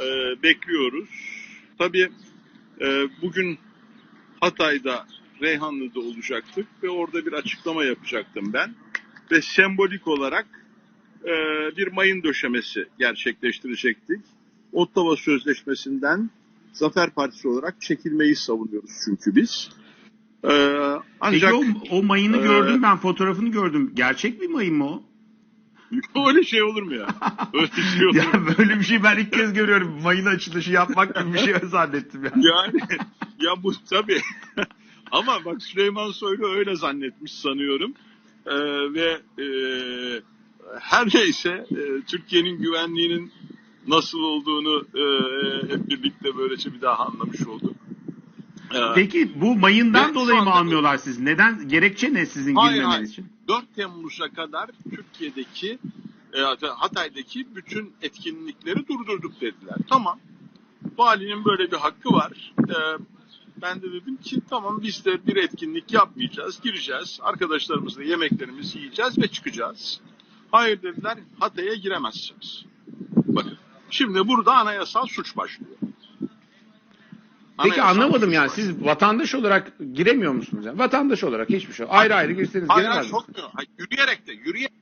e, bekliyoruz. Tabii e, bugün Hatay'da, Reyhanlı'da olacaktık ve orada bir açıklama yapacaktım ben. Ve sembolik olarak e, bir mayın döşemesi gerçekleştirecektik. Ottawa Sözleşmesi'nden Zafer Partisi olarak çekilmeyi savunuyoruz çünkü biz. E, ancak Peki o, o mayını Ee, gördüm ben fotoğrafını gördüm. Gerçek bir mayın mı o? öyle şey olur mu ya? Öyle şey olur ya böyle bir şey ben ilk kez görüyorum. Mayın açılışı yapmak gibi bir şey zannettim ya. Yani ya bu tabii. Ama bak Süleyman Soylu öyle zannetmiş sanıyorum. Ee, ve e, her neyse e, Türkiye'nin güvenliğinin nasıl olduğunu e, hep birlikte böylece bir daha anlamış olduk. Ee, Peki bu mayından Ve dolayı mı almıyorlar siz? Neden? Gerekçe ne sizin Hayır, girmemeniz hayır. için? 4 Temmuz'a kadar Türkiye'deki e, Hatay'daki bütün etkinlikleri durdurduk dediler. Tamam. Valinin böyle bir hakkı var. E, ben de dedim ki tamam biz de bir etkinlik yapmayacağız. Gireceğiz. Arkadaşlarımızla yemeklerimizi yiyeceğiz ve çıkacağız. Hayır dediler Hatay'a giremezsiniz. Bakın. Şimdi burada anayasal suç başlıyor. Peki Anayasal anlamadım yani siz vatandaş olarak giremiyor musunuz? Yani? Vatandaş olarak hiçbir şey. Ayrı ayrı girseniz Hayır, giremez hayır, sokmuyor. Hayır, yürüyerek de, yürüyerek